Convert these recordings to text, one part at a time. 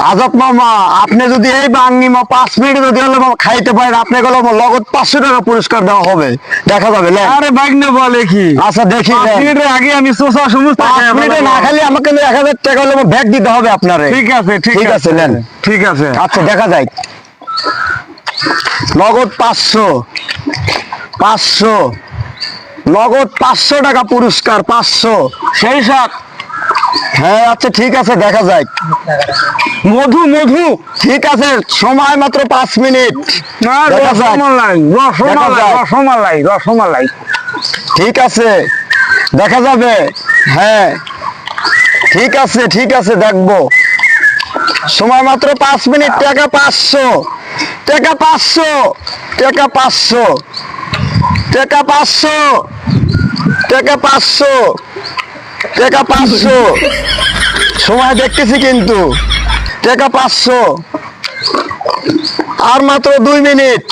আজাদ মামা আপনি যদি এই বাঙ্গি মা পাঁচ মিনিট যদি হলে খাইতে পারেন আপনি গেলে লগত পাঁচশো টাকা পুরস্কার দেওয়া হবে। দেখা যাবে আরে বাইক না বলে কি? আচ্ছা দেখি মিনিটের আগে আমি সোসা সমস্ত মিনিটে না খালি আমাকে এক হাজার টাকা হলে ব্যাগ দিতে হবে আপনারে। ঠিক আছে ঠিক আছে, নেন। ঠিক আছে। আচ্ছা দেখা যায় নগদ পাঁচশো পাঁচশো নগদ পাঁচশো টাকা পুরস্কার পাঁচশো। সেই সাত হ্যাঁ আচ্ছা ঠিক আছে দেখা যায় মধু মধু ঠিক আছে সময় মাত্র পাঁচ মিনিট। যাক। যাক। রসমালাই রসমালাই। ঠিক আছে দেখা যাবে। হ্যাঁ ঠিক আছে ঠিক আছে দেখব। সময় মাত্র পাঁচ মিনিট টাকা পাঁচশো। টাকা পাঁচশো টাকা পাঁচশো। টাকা পাঁচশো টাকা পাঁচশো। টাকা পাঁচশো। সময় দেখতেছি কিন্তু। টাকা পাঁচশো। আর মাত্র দুই মিনিট।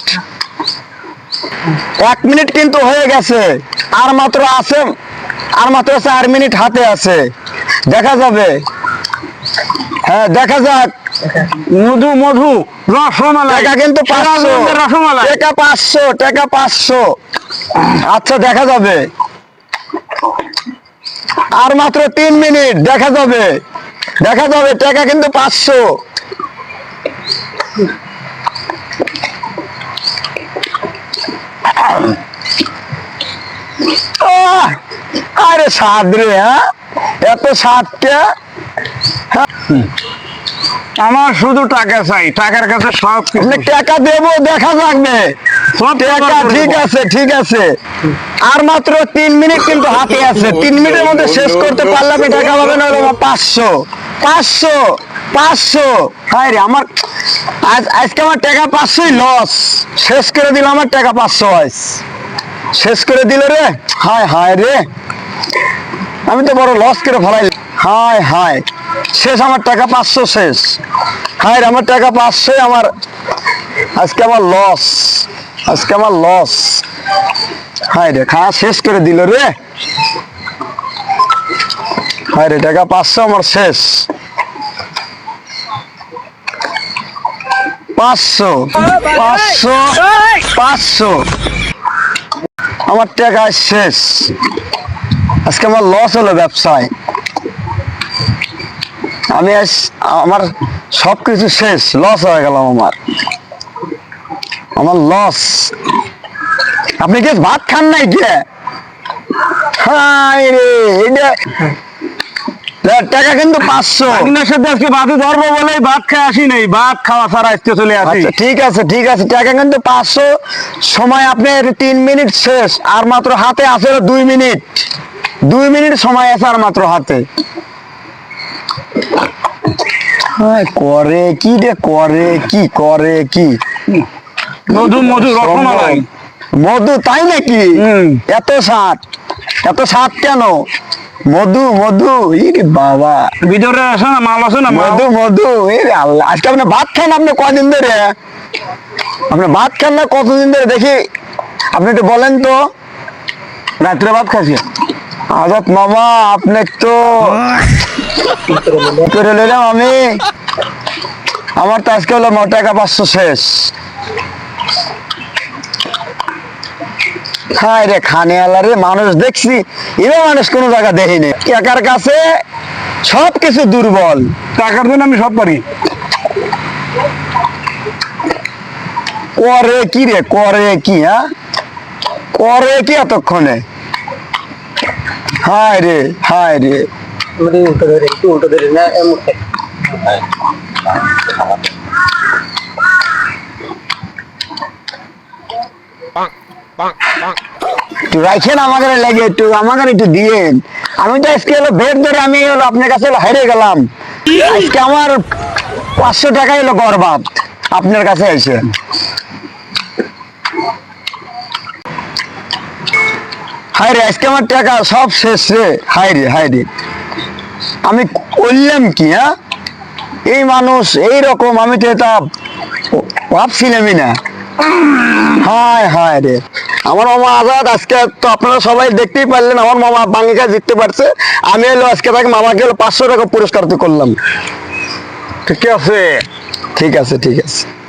এক মিনিট কিন্তু হয়ে গেছে। আর মাত্র আছে আর মাত্র চার মিনিট হাতে আছে। দেখা যাবে। হ্যাঁ দেখা যাক। মধু মধু রসমালাই। টাকা কিন্তু পাঁচশো। রসমালাই টাকা পাঁচশো টাকা পাঁচশো। আচ্ছা দেখা যাবে। আর মাত্র তিন মিনিট, দেখা যাবে। দেখা যাবে, টাকা কিন্তু পাঁচশো। আরে সাদ রে হ্যাঁ? এত সাতটা আমার শুধু টাকা চাই টাকার কাছে সব টাকা দেবো দেখা যাবে টাকা ঠিক আছে ঠিক আছে। আর মাত্র তিন মিনিট কিন্তু হাতে আছে। তিন মিনিটের মধ্যে শেষ করতে পারলে আপনি টাকা পাবেন হলো আমার পাঁচশো। পাঁচশো পাঁচশো। হায় রে আমার আজ আজকে আমার টাকা পাঁচশোই লস শেষ করে দিল আমার টাকা পাঁচশো আজ শেষ করে দিল রে হায় হায় রে। আমি তো বড় লস করে ফেলাই হায় হায়। শেষ, আমার টাকা পাঁচশো শেষ। হায় আমার টাকা পাঁচশোই আমার। আজকে আমার লস আজকে আমার লস হায় রে, খাওয়া শেষ করে দিল রে। হায় রে, টাকা পাঁচশো আমার শেষ। পাঁচশো পাঁচশো পাঁচশো। আমার টাকা শেষ। আজকে আমার লস হলো ব্যবসায়। আমি আমার সব কিছু শেষ লস হয়ে গেলাম আমার। আমার লস আপনি কি ভাত খান নাই কে? রে এটা টাকা কিন্তু পাঁচশো। আপনার সাথে আজকে ভাতে ধরবো বলে ভাত খেয়ে আসি নাই। ভাত খাওয়া ছাড়া আজকে চলে আসি। আচ্ছা ঠিক আছে ঠিক আছে টাকা কিন্তু পাঁচশো। সময় আপনার তিন মিনিট শেষ আর মাত্র হাতে আছে দুই মিনিট। দুই মিনিট সময় আছে আর মাত্র হাতে। হায়, করে কি রে করে কি করে কি? মধু মধু রসমালাই। মধু তাই নাকি? এত স্বাদ এত স্বাদ কেন? মধু মধু ইরে বাবা। ভিতরে আছে না মাল আছে না মধু মধু ইরে আল্লাহ আজকে আপনি ভাত খান আপনি কদিন ধরে? আপনি ভাত খান না কতদিন ধরে? দেখি আপনি একটু বলেন তো। রাত্রে ভাত খাসি আজাদ মামা আপনি তো করে নিলাম আমি। আমার তো আজকে হলো টাকা পাঁচশো শেষ। হায় রে খানে আলা রে, মানুষ দেখছি এরা মানুষ কোনো জায়গা দেখিনি একার কাছে সব কিছু দুর্বল, টাকার জন্য আমি সব পারি। করে কি রে, করে কি হ্যাঁ? করে কি এতক্ষণে? হায় রে হায় রে। আমাদের উল্টো ধরে, একটু উল্টো ধরে না লাগে একটু একটু দিয়েন। আমি তো আজকে ভেট ধরে, আমি আপনার কাছে হেরে গেলাম। আজকে আমার পাঁচশো টাকা হলো গরবাদ আপনার কাছে এসে হায় রে, আজকে আমার টাকা সব শেষ রে। হায় রে হায় রে। আমি করলাম কি হ্যাঁ? এই মানুষ এই রকম, আমি তো এটা ভাবছিলামই না। হায় হায় রে। আমার মামা আজাদ, আজকে তো আপনারা সবাই দেখতেই পারলেন, আমার মামা বাঙ্গিকা জিততে পারছে। আমি এলো আজকে তাকে মামাকে হলো পাঁচশো টাকা পুরস্কার করলাম। ঠিক আছে? ঠিক আছে ঠিক আছে।